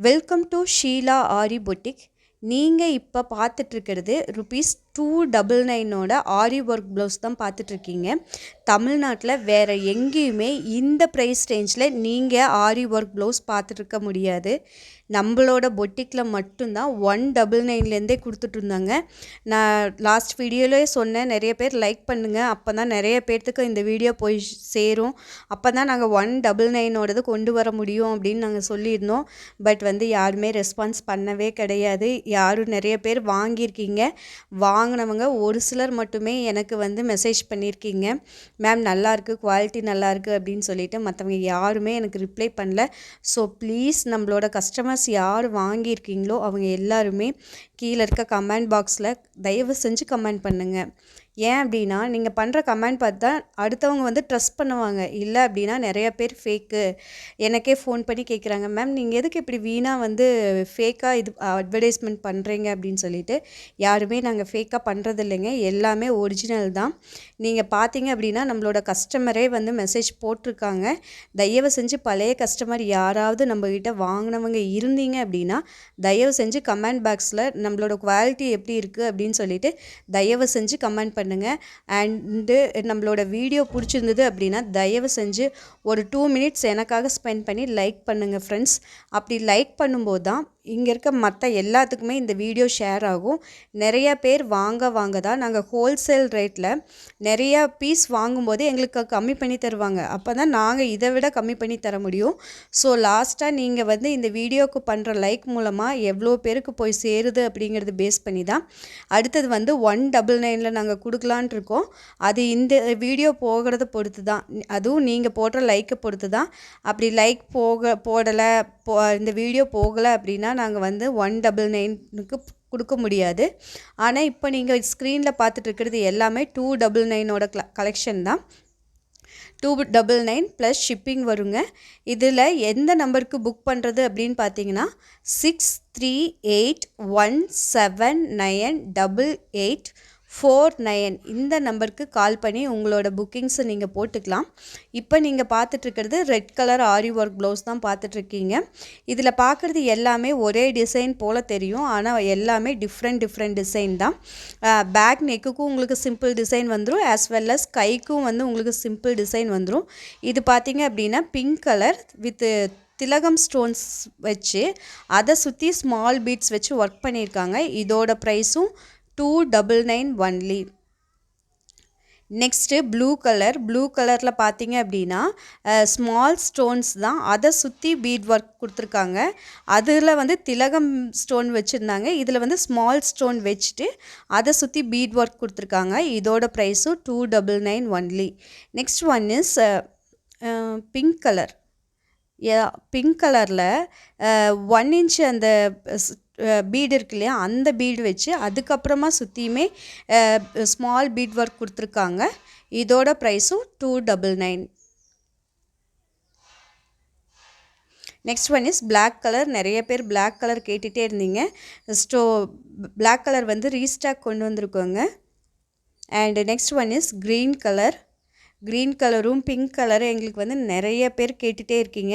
Welcome to Sheela Aari boutique நீங்கள் இப்போ பார்த்துட்ருக்கிறது ருபீஸ் டூ டபுள் நைனோட ஆரி ஒர்க் ப்ளவுஸ் தான் பார்த்துட்ருக்கீங்க தமிழ்நாட்டில் வேறு எங்கேயுமே இந்த ப்ரைஸ் ரேஞ்சில் நீங்கள் ஆரி ஒர்க் ப்ளவுஸ் பார்த்துட்ருக்க முடியாது. நம்மளோட பொட்டிக்கில் மட்டும்தான் ஒன் டபுள் நைன்லேருந்தே கொடுத்துட்ருந்தாங்க. நான் லாஸ்ட் வீடியோவிலே சொன்னேன் நிறைய பேர் லைக் பண்ணுங்கள் அப்போ தான் நிறைய பேர்த்துக்கு இந்த வீடியோ போய் சேரும். அப்போ தான் நாங்கள் ஒன் டபுள் நைனோடது கொண்டு வர முடியும் அப்படின்னு நாங்கள் சொல்லியிருந்தோம். பட் வந்து யாருமே ரெஸ்பான்ஸ் பண்ணவே கிடையாது. யாரும் நிறைய பேர் வாங்கியிருக்கீங்க. வாங்கினவங்க ஒரு சிலர் மட்டுமே எனக்கு வந்து மெசேஜ் பண்ணியிருக்கீங்க. மேம் நல்லாயிருக்கு குவாலிட்டி நல்லாயிருக்கு அப்படின்னு சொல்லிட்டு மற்றவங்க யாருமே எனக்கு ரிப்ளை பண்ணல. ஸோ ப்ளீஸ் நம்மளோட கஸ்டமர்ஸ் யார் வாங்கியிருக்கீங்களோ அவங்க எல்லாருமே கீழே இருக்க கமெண்ட் பாக்ஸில் தயவு செஞ்சு கமெண்ட் பண்ணுங்கள் ஏன் அப்படின்னா நீங்கள் பண்ணுற கமெண்ட் பார்த்தா அடுத்தவங்க வந்து ட்ரஸ்ட் பண்ணுவாங்க. இல்லை அப்படின்னா நிறைய பேர் ஃபேக்கு எனக்கே ஃபோன் பண்ணி கேட்குறாங்க மேம் நீங்கள் எதுக்கு இப்படி வீணாக வந்து ஃபேக்காக இது அட்வர்டைஸ்மெண்ட் பண்ணுறீங்க அப்படின்னு சொல்லிட்டு யாருமே நாங்கள் ஃபேக்காக பண்ணுறது இல்லைங்க. எல்லாமே ஒரிஜினல் தான். நீங்கள் பார்த்தீங்க அப்படின்னா நம்மளோட கஸ்டமரே வந்து மெசேஜ் போட்டிருக்காங்க. தயவு செஞ்சு பழைய கஸ்டமர் யாராவது நம்மக்கிட்ட வாங்கினவங்க இருந்தீங்க அப்படின்னா தயவு செஞ்சு கமெண்ட் பாக்ஸில் நம்மளோட குவாலிட்டி எப்படி இருக்குது அப்படின்னு சொல்லிட்டு தயவு செஞ்சு கமெண்ட் பண்ணி பண்ணுங்கள் அண்டு நம்மளோட வீடியோ பிடிச்சிருந்தது அப்படின்னா தயவு செஞ்சு ஒரு டூ மினிட்ஸ் எனக்காக ஸ்பெண்ட் பண்ணி லைக் பண்ணுங்கள் ஃப்ரெண்ட்ஸ் அப்படி லைக் பண்ணும்போது தான் இங்கே இருக்க மற்ற எல்லாத்துக்குமே இந்த வீடியோ ஷேர் ஆகும். நிறைய பேர் வாங்க வாங்க தான். நாங்கள் ஹோல்சேல் ரேட்டில் நிறையா பீஸ் வாங்கும்போது எங்களுக்கு கம்மி பண்ணி தருவாங்க. அப்போ தான் நாங்கள் இதை விட கம்மி பண்ணி தர முடியும். ஸோ லாஸ்ட்டாக நீங்கள் வந்து இந்த வீடியோவுக்கு பண்ணுற லைக் மூலமாக எவ்வளோ பேருக்கு போய் சேருது அப்படிங்கிறது பேஸ் பண்ணி தான். அடுத்தது வந்து ஒன் டபுள் நைனில் நாங்கள் கொடுக்கலான் இருக்கோம். அது இந்த வீடியோ போகிறத பொறுத்து தான். அதுவும் நீங்கள் போடுற லைக்கை பொறுத்து தான். அப்படி லைக் போக போடலை போ இந்த வீடியோ போகலை அப்படின்னா நாங்கள் வந்து ஒன் டபுள் நைனுக்கு கொடுக்க முடியாது. ஆனால் இப்போ நீங்கள் ஸ்க்ரீனில் பார்த்துட்டு இருக்கிறது எல்லாமே டூ டபுள் நைனோட கலெக்ஷன் தான். Two double nine plus shipping வருங்க. இதில் எந்த நம்பருக்கு புக் பண்ணுறது அப்படின்னு பார்த்தீங்கன்னா six three eight one seven nine double eight four nine இந்த நம்பருக்கு கால் பண்ணி உங்களோட புக்கிங்ஸை நீங்கள் போட்டுக்கலாம். இப்போ நீங்கள் பார்த்துட்ருக்கிறது red colour aari work blouse தான் பார்த்துட்ருக்கீங்க. இதில் பார்க்குறது எல்லாமே ஒரே டிசைன் போல் தெரியும். ஆனால் எல்லாமே டிஃப்ரெண்ட் டிஃப்ரெண்ட் டிசைன் தான். பேக் நெக்குக்கும் உங்களுக்கு சிம்பிள் டிசைன் வந்துடும் ஆஸ் வெல் அஸ் கைக்கும் வந்து உங்களுக்கு சிம்பிள் டிசைன் வந்துடும் இது பார்த்தீங்க அப்படின்னா பிங்க் கலர் வித்து திலகம் ஸ்டோன்ஸ் வச்சு அதை சுற்றி ஸ்மால் பீட்ஸ் வச்சு ஒர்க் பண்ணியிருக்காங்க. இதோட ப்ரைஸும் two double nine only next blue colour blue கலரில் பார்த்தீங்க அப்படின்னா ஸ்மால் ஸ்டோன்ஸ் தான். அதை சுற்றி பீட் ஒர்க் கொடுத்துருக்காங்க. அதில் வந்து திலகம் ஸ்டோன் வச்சுருந்தாங்க. இதில் வந்து ஸ்மால் ஸ்டோன் வச்சுட்டு அதை சுற்றி பீட் ஒர்க் கொடுத்துருக்காங்க. இதோட ப்ரைஸும் two double nine only next one is pink colour pink கலரில் ஒன் இன்ச் அந்த பீடு இருக்கு இல்லையா அந்த பீடு வச்சு அதுக்கப்புறமா சுற்றியுமே ஸ்மால் பீட் ஒர்க் கொடுத்துருக்காங்க. இதோட ப்ரைஸும் two double nine next one is black colour நிறைய பேர் பிளாக் கலர் கேட்டுகிட்டே இருந்தீங்க. ஸ்டோ பிளாக் கலர் வந்து ரீஸ்டாக் கொண்டு வந்திருக்கோங்க. And next one is green colour green கலரும் பிங்க் கலரும் எங்களுக்கு வந்து நிறைய பேர் கேட்டுகிட்டே இருக்கீங்க.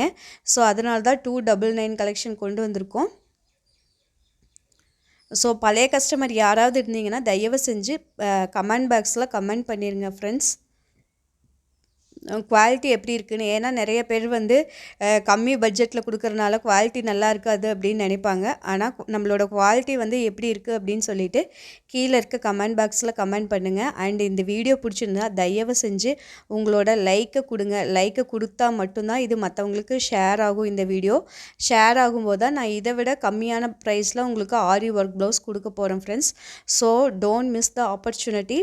ஸோ அதனால தான் டூ டபுள் நைன் கலெக்ஷன் கொண்டு வந்திருக்கோம். ஸோ பழைய கஸ்டமர் யாராவது இருந்தீங்கன்னா தயவு செஞ்சு கமெண்ட் பாக்ஸில் கமெண்ட் பண்ணிடுங்க ஃப்ரெண்ட்ஸ் குவாலிட்டி எப்படி இருக்குன்னு. ஏன்னா நிறைய பேர் வந்து கம்மி பட்ஜெட்டில் கொடுக்குறனால குவாலிட்டி நல்லா இருக்காது அப்படின்னு நினைப்பாங்க. ஆனால் நம்மளோட குவாலிட்டி வந்து எப்படி இருக்குது அப்படின்னு சொல்லிட்டு கீழே இருக்க கமெண்ட் பாக்ஸில் கமெண்ட் பண்ணுங்கள் அண்ட் இந்த வீடியோ பிடிச்சிருந்தா தயவு செஞ்சு உங்களோட லைக்கை கொடுங்க. லைக்கை கொடுத்தா மட்டும்தான் இது மற்றவங்களுக்கு ஷேர் ஆகும் இந்த வீடியோ ஷேர் ஆகும்போது தான் நான் இதை விட கம்மியான ப்ரைஸில் உங்களுக்கு ஆரி ஒர்க் ப்ளவுஸ் கொடுக்க போகிறேன் friends so don't miss the opportunity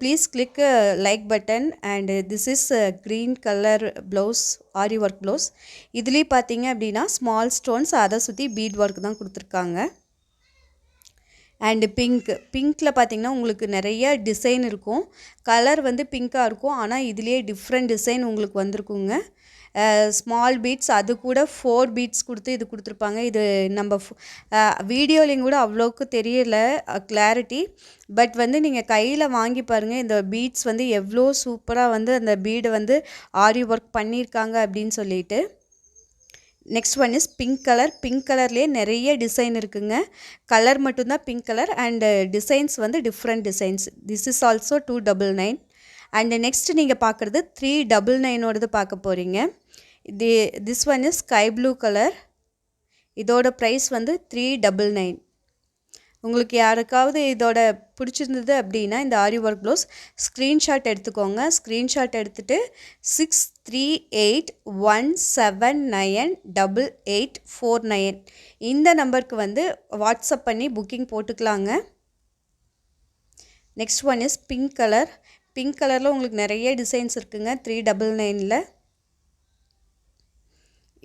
please click like button and this is green colour blouse aari work blouse இதுலேயும் பார்த்தீங்க அப்படின்னா ஸ்மால் ஸ்டோன்ஸ் அதை சுற்றி பீட் ஒர்க் தான் கொடுத்துருக்காங்க. அண்டு பிங்க் பிங்க்கில் பார்த்தீங்கன்னா உங்களுக்கு நிறைய டிசைன் இருக்கும். கலர் வந்து பிங்க்காக இருக்கும். ஆனால் இதுலேயே டிஃப்ரெண்ட் டிசைன் உங்களுக்கு வந்திருக்குங்க. ஸ்மால் பீட்ஸ் அது கூட ஃபோர் பீட்ஸ் கொடுத்து இது கொடுத்துருப்பாங்க. இது நம்ம வீடியோலையும் கூட அவ்வளோக்கு தெரியல கிளாரிட்டி பட் வந்து நீங்கள் கையில் வாங்கி பாருங்கள் இந்த பீட்ஸ் வந்து எவ்வளோ சூப்பராக வந்து அந்த பீடை வந்து ஆரி ஒர்க் பண்ணியிருக்காங்க அப்படின்னு சொல்லிட்டு. Next one is pink colour pink கலர்லேயே நிறைய டிசைன் இருக்குங்க. கலர் மட்டும்தான் பிங்க் கலர் அண்டு டிசைன்ஸ் வந்து different designs this is also two double nine and next நீங்கள் பார்க்குறது த்ரீ டபுள் நைனோடது பார்க்க போகிறீங்க the this one is sky blue colour இதோட ப்ரைஸ் வந்து த்ரீ டபுள் நைன் உங்களுக்கு யாருக்காவது இதோட பிடிச்சிருந்தது அப்படின்னா இந்த ஆரி ஒர்க் ப்ளவுஸ் ஸ்க்ரீன்ஷாட் எடுத்துக்கோங்க. ஸ்க்ரீன்ஷாட் எடுத்துகிட்டு six three eight one seven nine double eight four nine இந்த நம்பருக்கு வந்து வாட்ஸ்அப் பண்ணி புக்கிங் போட்டுக்கலாங்க. Next one is pink colour pink கலரில் உங்களுக்கு நிறைய டிசைன்ஸ் இருக்குங்க. த்ரீ டபுள் நைனில்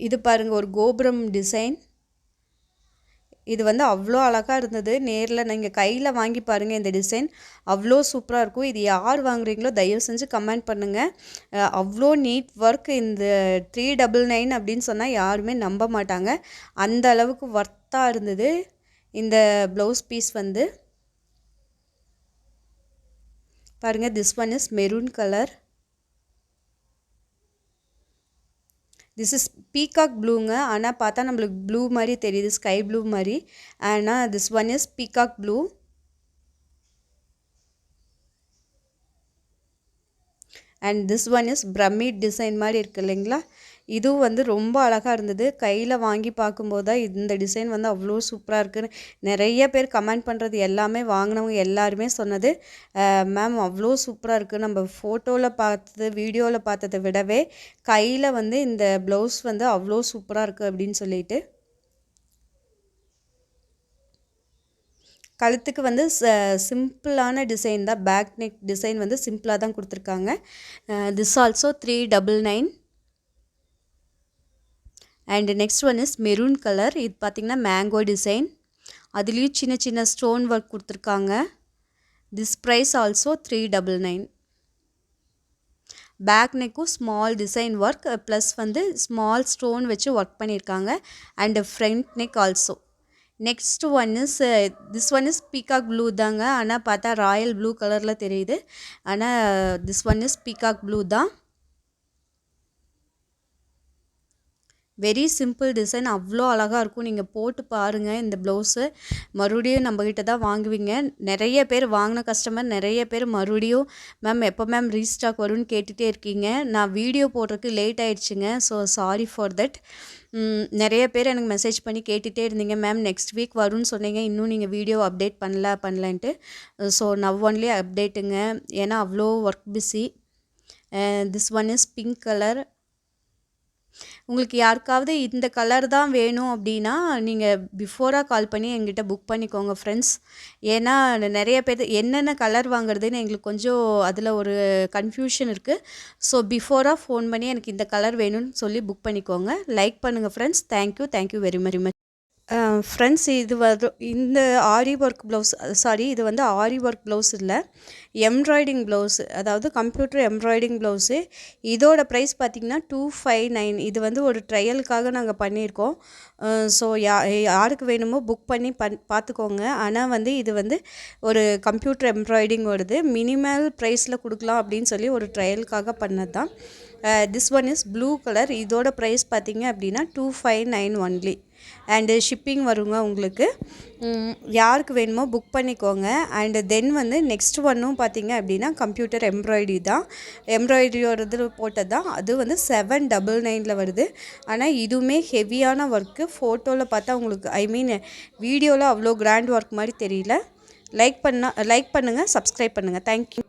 இது பாருங்கள் ஒரு கோபுரம் டிசைன். இது வந்து அவ்வளோ அழகாக இருந்தது. நேரில் நீங்கள் கையில் வாங்கி பாருங்கள் இந்த டிசைன். அவ்வளோ சூப்பராக இருக்கும். இது யார் வாங்குறீங்களோ தயவு செஞ்சு கமெண்ட் பண்ணுங்கள் அவ்வளோ நீட் ஒர்க் இந்த த்ரீ டபுள் நைன் அப்படின்னு சொன்னால் யாருமே நம்ப மாட்டாங்க. அந்த அளவுக்கு ஒர்த்தாக இருந்தது. இந்த ப்ளவுஸ் பீஸ் வந்து. பாருங்கள் this one is maroon colour this is peacock ப்ளூங்க ஆனால் பார்த்தா நம்மளுக்கு ப்ளூ மாதிரி தெரியுது ஸ்கை ப்ளூ மாதிரி. ஆனால் this one is peacock blue and this one is pyramid design மாதிரி இருக்குது இல்லைங்களா? இதுவும் வந்து ரொம்ப அழகாக இருந்தது. கையில் வாங்கி பார்க்கும்போது தான் இந்த டிசைன் வந்து அவ்வளோ சூப்பராக இருக்குன்னு நிறைய பேர் கமெண்ட் பண்ணுறது எல்லாமே வாங்கினவங்க எல்லாருமே சொன்னது. மேம் அவ்வளோ சூப்பராக இருக்குது நம்ம ஃபோட்டோவில் பார்த்தது வீடியோவில் பார்த்ததை விடவே கையில் வந்து இந்த ப்ளவுஸ் வந்து அவ்வளோ சூப்பராக இருக்குது அப்படின்னு சொல்லிட்டு. கழுத்துக்கு வந்து சிம்பிளான டிசைன் தான். பேக் நெக் டிசைன் வந்து சிம்பிளாக தான் கொடுத்துருக்காங்க. This also three double nine and next one is maroon colour இது பார்த்திங்கன்னா மேங்கோ டிசைன் அதுலேயும் சின்ன சின்ன ஸ்டோன் ஒர்க் கொடுத்துருக்காங்க. This price also three double nine back நெக்கும் small design work plus வந்து ஸ்மால் ஸ்டோன் வச்சு ஒர்க் பண்ணியிருக்காங்க. And front neck also next one is this one is peacock blue தாங்க. ஆனால் பார்த்தா ராயல் ப்ளூ கலரில் தெரியுது. ஆனால் this one is peacock blue தான். வெரி சிம்பிள் டிசைன் அவ்வளோ அழகாக இருக்கும். நீங்கள் போட்டு பாருங்கள் இந்த ப்ளவுஸு மறுபடியும் நம்மக்கிட்ட தான் வாங்குவீங்க. நிறைய பேர் வாங்கின கஸ்டமர் நிறைய பேர் மறுபடியும் மேம் எப்போ மேம் ரீஸ்டாக் வரும்னு கேட்டுகிட்டே இருக்கீங்க? நான் வீடியோ போடுறதுக்கு லேட் ஆகிடுச்சுங்க ஸோ சாரி ஃபார் தட் நிறைய பேர் எனக்கு மெசேஜ் பண்ணி கேட்டுகிட்டே இருந்தீங்க. மேம் நெக்ஸ்ட் வீக் வரும்னு சொன்னீங்க. இன்னும் நீங்கள் வீடியோ அப்டேட் பண்ணல பண்ணலன்ட்டு. ஸோ நவ் ஒன்லி அப்டேட்டுங்க ஏன்னா அவ்வளோ work busy this one is pink colour உங்களுக்கு யாருக்காவது இந்த கலர் தான் வேணும் அப்படின்னா நீங்கள் பிஃபோராக கால் பண்ணி எங்கிட்ட புக் பண்ணிக்கோங்க ஃப்ரெண்ட்ஸ் ஏன்னா நிறைய பேர் என்னென்ன கலர் வாங்குறதுன்னு எங்களுக்கு கொஞ்சம் அதில் ஒரு கன்ஃபியூஷன் இருக்குது ஸோ பிஃபோராக ஃபோன் பண்ணி எனக்கு இந்த கலர் வேணும்னு சொல்லி புக் பண்ணிக்கோங்க. லைக் பண்ணுங்கள் friends thank you thank you very very much friends இது வரும் இந்த ஆரி ஒர்க் ப்ளவுஸ் சாரி இது வந்து ஆரி ஒர்க் ப்ளவுஸ் இல்லை. எம்ப்ராய்டிங் ப்ளவுஸ் அதாவது கம்ப்யூட்டர் எம்ப்ராய்டிங் ப்ளவுஸு இதோட ப்ரைஸ் பார்த்திங்கன்னா டூ ஃபைவ் நைன் இது வந்து ஒரு ட்ரையலுக்காக நாங்கள் பண்ணியிருக்கோம். ஸோ யா யாருக்கு வேணுமோ புக் பண்ணி பண் பார்த்துக்கோங்க ஆனால் வந்து இது வந்து ஒரு கம்ப்யூட்டர் எம்ப்ராய்டிங் வருது மினிமல் ப்ரைஸில் கொடுக்கலாம் அப்படின்னு சொல்லி ஒரு ட்ரையலுக்காக பண்ணது தான் this one is blue colour இதோட ப்ரைஸ் பார்த்திங்க அப்படின்னா two five nine only and shipping வருங்க உங்களுக்கு. யாருக்கு வேணுமோ புக் பண்ணிக்கோங்க. அண்டு தென் வந்து நெக்ஸ்ட் ஒன்றும் பார்த்தீங்க அப்படின்னா கம்ப்யூட்டர் எம்ப்ராய்டரி தான். எம்ப்ராய்டரியோட இது போட்டது தான். அது வந்து செவன் டபுள் நைனில் வருது. ஆனால் இதுவுமே ஹெவியான ஒர்க்கு ஃபோட்டோவில் பார்த்தா உங்களுக்கு ஐ மீன் வீடியோவில் அவ்வளோ கிராண்ட் ஒர்க் மாதிரி தெரியல. லைக் பண்ணால் லைக் பண்ணுங்கள் சப்ஸ்கிரைப் பண்ணுங்கள் தேங்க்யூ